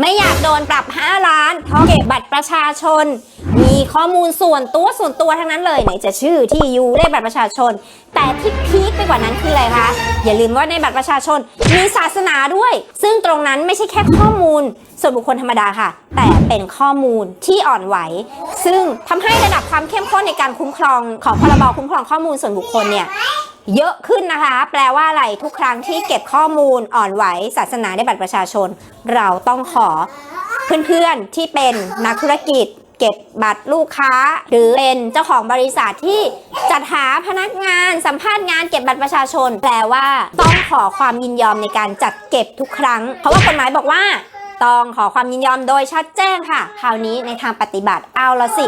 ไม่อยากโดนปรับ 5 ล้าน เพราะเก็บบัตรประชาชน มีข้อมูลส่วนตัวส่วนตัวทั้งนั้นเลยไหนจะชื่อที่อยู่เลขบัตรประชาชน แต่ที่พีคไปกว่านั้นคืออะไรคะ อย่าลืมว่าในบัตรประชาชนมีศาสนาด้วย ซึ่งตรงนั้นไม่ใช่แค่ข้อมูล ส่วนบุคคลธรรมดาค่ะ แต่เป็นข้อมูลที่อ่อนไหว ซึ่งทำให้ระดับความเข้มข้นในการคุ้มครองของพรบคุ้มครองข้อมูลส่วนบุคคลเนี่ย เยอะขึ้นนะคะ แปลว่าอะไรทุกครั้งที่เก็บข้อมูลอ่อนไหวศาสนาในบัตรประชาชน เราต้องขอเพื่อนๆที่เป็นนักธุรกิจ เก็บบัตรลูกค้า หรือเป็นเจ้าของบริษัทที่จัดหาพนักงาน สัมภาษณ์งานเก็บบัตรประชาชน แปลว่าต้องขอความยินยอมในการจัดเก็บทุกครั้ง เพราะว่ากฎหมายบอกว่าต้องขอความยินยอมโดยชัดแจ้งค่ะ คราวนี้ในทางปฏิบัติเอาละสิ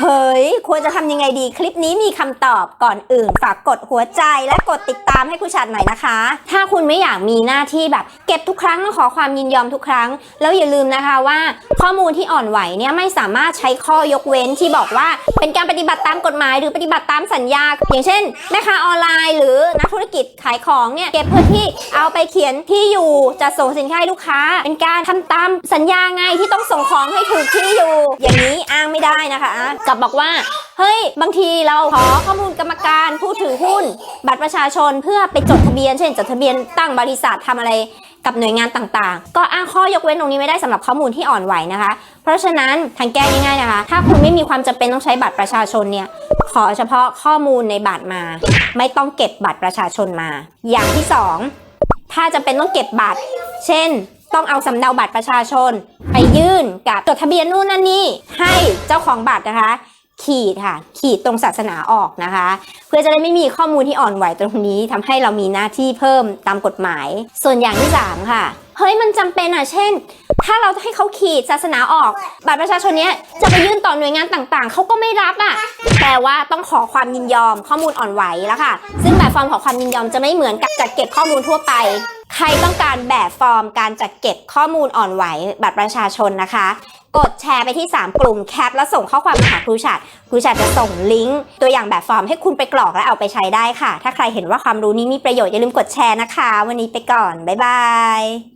เฮ้ย ควรจะทำยังไงดี คลิปนี้มีคำตอบก่อนอื่น ฝากกดหัวใจและกดติดตามให้คุณชัดหน่อยนะคะ ถ้าคุณไม่อยากมีหน้าที่แบบ เก็บทุกครั้งต้องขอความยินยอมทุกครั้ง แล้วอย่าลืมนะคะว่า ข้อมูลที่อ่อนไหวเนี่ยไม่สามารถใช้ข้อยกเว้นที่บอกว่า เป็นการปฏิบัติตามกฎหมาย หรือปฏิบัติตามสัญญา อย่างเช่นแม่ค้าออนไลน์ หรือนักธุรกิจขายของเนี่ยเก็บเพื่อที่เอาไปเขียนที่อยู่จะส่งสินค้าให้ลูกค้า เป็นการทำตามสัญญาไงที่ต้องส่งของให้ถูกที่อยู่ อย่างนี้อ้างไม่ได้นะคะกลับบอกว่า เฮ้ย บางทีเราขอข้อมูลกรรมการผู้ถือหุ้น บัตรประชาชนเพื่อไปจดทะเบียน เช่นจดทะเบียนตั้งบริษัททำอะไรกับหน่วยงานต่างๆ ก็อ้างข้อยกเว้นตรงนี้ไม่ได้สำหรับข้อมูลที่อ่อนไหวนะคะ เพราะฉะนั้นทางแก้ง่ายๆนะคะ ถ้าคุณไม่มีความจำเป็นต้องใช้บัตรประชาชนเนี่ย ขอเฉพาะข้อมูลในบัตรมา ไม่ต้องเก็บบัตรประชาชนมา อย่างที่สองถ้าจำเป็นต้องเก็บบัตร เช่น ต้องเอาสำเนาบัตรประชาชน ไปยื่นกับจดทะเบียนนู่นนั่นนี่ให้เจ้าของบัตรนะคะ ขีดค่ะ ขีดตรงศาสนาออกนะคะ เพื่อจะได้ไม่มีข้อมูลที่อ่อนไหวตรงนี้ทำให้เรามีหน้าที่เพิ่มตามกฎหมาย ส่วนอย่างที่ 3 ค่ะเฮ้ยมันจำเป็นอะเช่น ถ้าเราให้เขาขีดศาสนาออก บัตรประชาชนเนี้ยจะไปยื่นต่อหน่วยงานต่างๆ เขาก็ไม่รับอะแปลว่าต้องขอความยินยอมข้อมูลอ่อนไหวแล้วค่ะ ซึ่งแบบฟอร์มขอความยินยอมจะไม่เหมือนกับจัดเก็บข้อมูลทั่วไป ใครต้องการแบบฟอร์มการจัดเก็บข้อมูลอ่อนไหวบัตรประชาชนนะคะ กดแชร์ไปที่ 3 กลุ่มแคปแล้วส่งข้อความมาหาครูชัดครูชัดจะส่งลิงก์ตัวอย่างแบบฟอร์มให้คุณไปกรอกและเอาไปใช้ได้ค่ะ ถ้าใครเห็นว่าความรู้นี้มีประโยชน์อย่าลืมกดแชร์นะคะ วันนี้ไปก่อน บ๊ายบาย